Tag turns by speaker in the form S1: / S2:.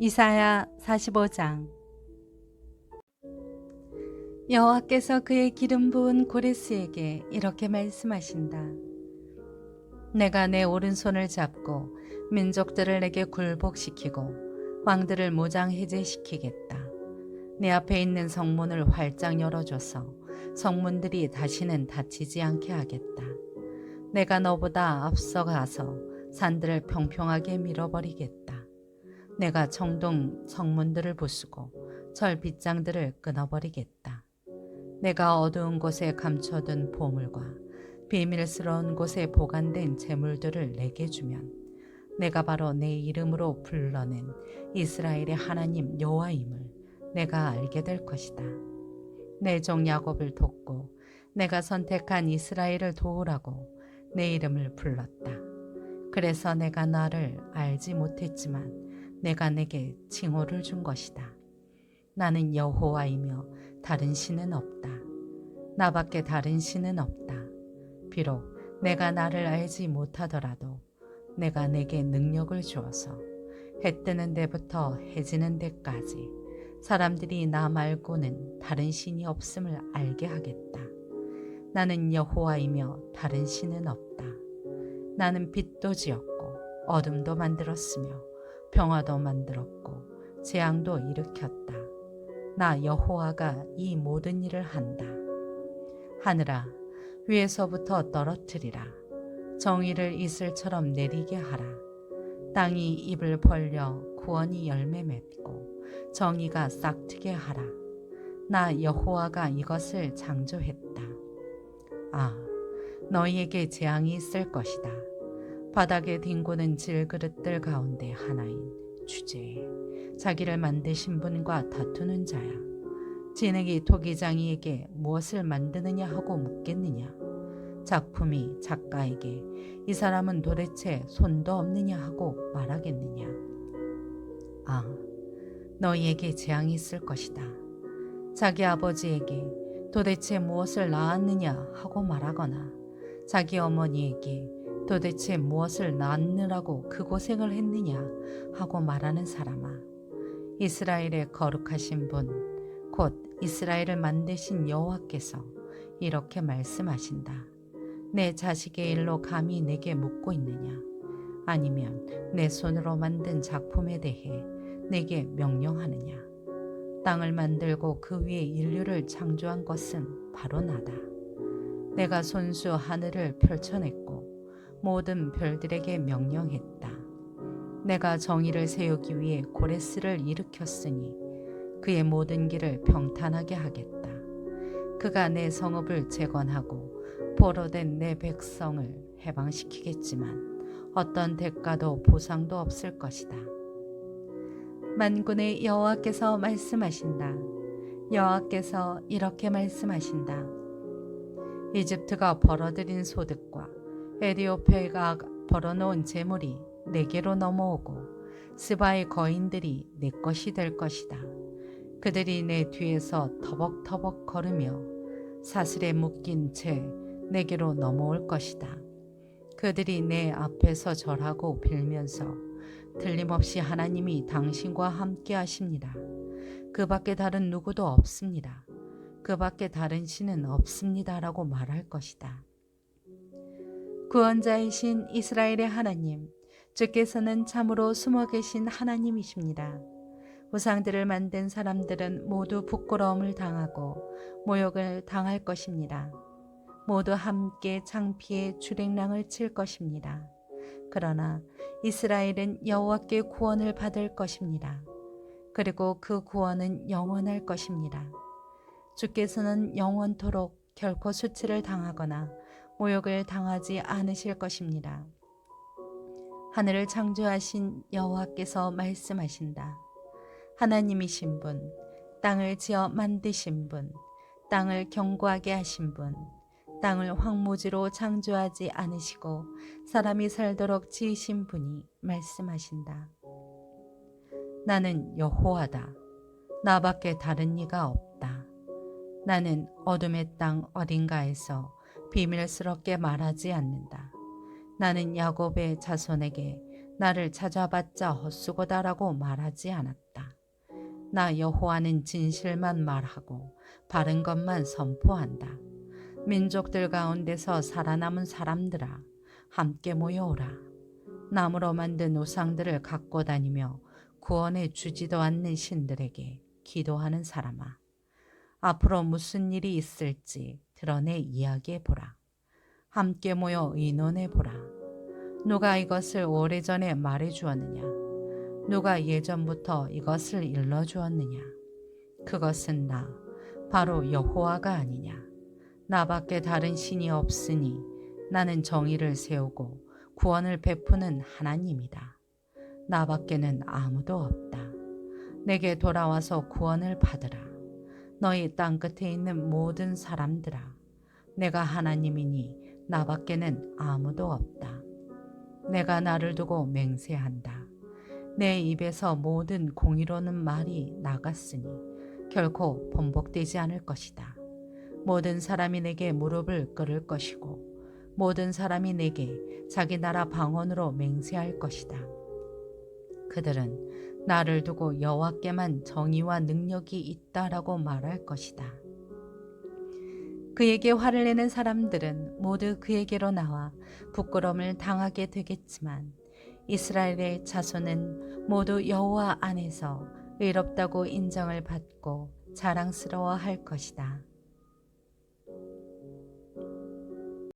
S1: 이사야 45장 여호와께서 그의 기름 부은 고레스에게 이렇게 말씀하신다. 내가 내 오른손을 잡고 민족들을 내게 굴복시키고 왕들을 모장 해제시키겠다. 내 앞에 있는 성문을 활짝 열어줘서 성문들이 다시는 닫히지 않게 하겠다. 내가 너보다 앞서가서 산들을 평평하게 밀어버리겠다. 내가 청동 성문들을 부수고 절 빗장들을 끊어버리겠다. 내가 어두운 곳에 감춰둔 보물과 비밀스러운 곳에 보관된 재물들을 내게 주면 내가 바로 내 이름으로 불러낸 이스라엘의 하나님 여호와임을 내가 알게 될 것이다. 내 종 야곱을 돕고 내가 선택한 이스라엘을 도우라고 내 이름을 불렀다. 그래서 내가 나를 알지 못했지만 내가 내게 칭호를 준 것이다. 나는 여호와이며 다른 신은 없다. 나밖에 다른 신은 없다. 비록 내가 나를 알지 못하더라도 내가 내게 능력을 주어서 해 뜨는 데부터 해 지는 데까지 사람들이 나 말고는 다른 신이 없음을 알게 하겠다. 나는 여호와이며 다른 신은 없다. 나는 빛도 지었고 어둠도 만들었으며 평화도 만들었고 재앙도 일으켰다. 나 여호와가 이 모든 일을 한다. 하늘아 위에서부터 떨어뜨리라. 정의를 이슬처럼 내리게 하라. 땅이 입을 벌려 구원이 열매 맺고 정의가 싹트게 하라. 나 여호와가 이것을 창조했다. 아, 너희에게 재앙이 있을 것이다. 바닥에 뒹구는 질그릇들 가운데 하나인 주제에 자기를 만드신 분과 다투는 자야. 진흙이 토기장이에게 무엇을 만드느냐 하고 묻겠느냐. 작품이 작가에게 이 사람은 도대체 손도 없느냐 하고 말하겠느냐. 아, 너희에게 재앙이 있을 것이다. 자기 아버지에게 도대체 무엇을 낳았느냐 하고 말하거나 자기 어머니에게 도대체 무엇을 낳느라고 그 고생을 했느냐 하고 말하는 사람아. 이스라엘의 거룩하신 분, 곧 이스라엘을 만드신 여호와께서 이렇게 말씀하신다. 내 자식의 일로 감히 내게 묻고 있느냐? 아니면 내 손으로 만든 작품에 대해 내게 명령하느냐? 땅을 만들고 그 위에 인류를 창조한 것은 바로 나다. 내가 손수 하늘을 펼쳐냈고 모든 별들에게 명령했다. 내가 정의를 세우기 위해 고레스를 일으켰으니 그의 모든 길을 평탄하게 하겠다. 그가 내 성읍을 재건하고 포로된 내 백성을 해방시키겠지만 어떤 대가도 보상도 없을 것이다. 만군의 여호와께서 말씀하신다. 여호와께서 이렇게 말씀하신다. 이집트가 벌어들인 소득과 에디오피아가 벌어놓은 재물이 내게로 넘어오고 스바의 거인들이 내 것이 될 것이다. 그들이 내 뒤에서 터벅터벅 걸으며 사슬에 묶인 채 내게로 넘어올 것이다. 그들이 내 앞에서 절하고 빌면서 틀림없이 하나님이 당신과 함께 하십니다. 그 밖에 다른 누구도 없습니다. 그 밖에 다른 신은 없습니다라고 말할 것이다. 구원자이신 이스라엘의 하나님, 주께서는 참으로 숨어 계신 하나님이십니다. 우상들을 만든 사람들은 모두 부끄러움을 당하고 모욕을 당할 것입니다. 모두 함께 창피해 주랭랑을 칠 것입니다. 그러나 이스라엘은 여호와께 구원을 받을 것입니다. 그리고 그 구원은 영원할 것입니다. 주께서는 영원토록 결코 수치를 당하거나 모욕을 당하지 않으실 것입니다. 하늘을 창조하신 여호와께서 말씀하신다. 하나님이신 분, 땅을 지어 만드신 분, 땅을 견고하게 하신 분, 땅을 황무지로 창조하지 않으시고 사람이 살도록 지으신 분이 말씀하신다. 나는 여호와다. 나밖에 다른 이가 없다. 나는 어둠의 땅 어딘가에서 비밀스럽게 말하지 않는다. 나는 야곱의 자손에게 나를 찾아봤자 헛수고다라고 말하지 않았다. 나 여호와는 진실만 말하고 바른 것만 선포한다. 민족들 가운데서 살아남은 사람들아 함께 모여오라. 나무로 만든 우상들을 갖고 다니며 구원해 주지도 않는 신들에게 기도하는 사람아. 앞으로 무슨 일이 있을지 드러내 이야기해 보라. 함께 모여 의논해 보라. 누가 이것을 오래전에 말해 주었느냐? 누가 예전부터 이것을 일러 주었느냐? 그것은 나, 바로 여호와가 아니냐? 나밖에 다른 신이 없으니 나는 정의를 세우고 구원을 베푸는 하나님이다. 나밖에는 아무도 없다. 내게 돌아와서 구원을 받으라. 너희 땅 끝에 있는 모든 사람들아. 내가 하나님이니 나밖에는 아무도 없다. 내가 나를 두고 맹세한다. 내 입에서 모든 공의로는 말이 나갔으니 결코 번복되지 않을 것이다. 모든 사람이 내게 무릎을 꿇을 것이고 모든 사람이 내게 자기 나라 방언으로 맹세할 것이다. 그들은 나를 두고 여호와께만 정의와 능력이 있다라고 말할 것이다. 그에게 화를 내는 사람들은 모두 그에게로 나와 부끄러움을 당하게 되겠지만 이스라엘의 자손은 모두 여호와 안에서 의롭다고 인정을 받고 자랑스러워할 것이다.